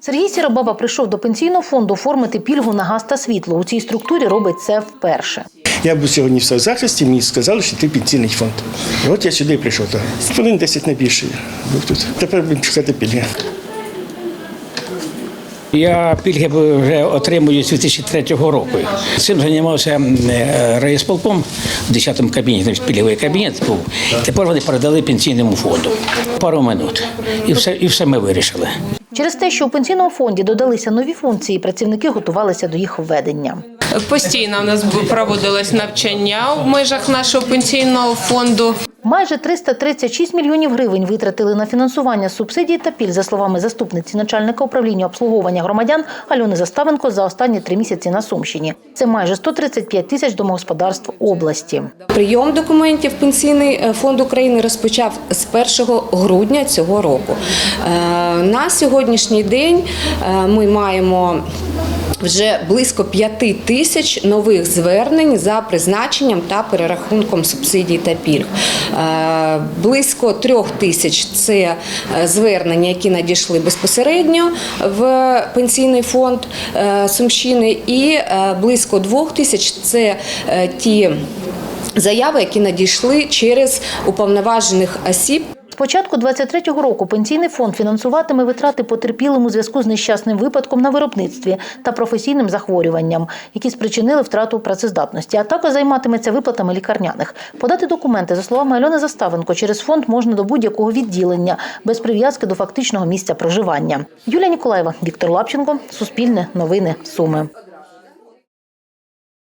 Сергій Сіробаба прийшов до пенсійного фонду оформити пільгу на газ та світло. У цій структурі робить це вперше. Я був сьогодні в соцзахисті, мені сказали, що ти пенсійний фонд. І от я сюди прийшов. Хвилин 10 не я був тут. Тепер будемо чекати пільги. Я пільги вже отримую з 2003 року. Цим займався е, райсполком в 10-му кабінеті, пільговий кабінет був. Тепер вони передали пенсійному фонду. Пару минут. І все, і все ми вирішили. Через те, що у пенсійному фонді додалися нові функції, працівники готувалися до їх введення. Постійно у нас проводилось навчання в межах нашого пенсійного фонду. Майже 336 мільйонів гривень витратили на фінансування субсидій та пільг, за словами заступниці начальника управління обслуговування громадян Альони Заставенко за останні три місяці на Сумщині. Це майже 135 тисяч домогосподарств області. Прийом документів Пенсійний е, фонд України розпочав з 1 грудня цього року. Е, На сьогоднішній день е, ми маємо вже близько 5 тисяч нових звернень за призначенням та перерахунком субсидій та пільг. Е, Близько трьох тисяч це е, звернення, які надійшли безпосередньо в пенсійний фонд е, Сумщини, і близько двох тисяч це ті заяви, які надійшли через уповноважених осіб. Початку 23-го року пенсійний фонд фінансуватиме витрати потерпілим у зв'язку з нещасним випадком на виробництві та професійним захворюванням, які спричинили втрату працездатності, а також займатиметься виплатами лікарняних. Подати документи, за словами Альони Заставенко, через фонд можна до будь-якого відділення без прив'язки до фактичного місця проживання. Юлія Ніколаєва, Віктор Лапченко, Суспільне, Новини, Суми.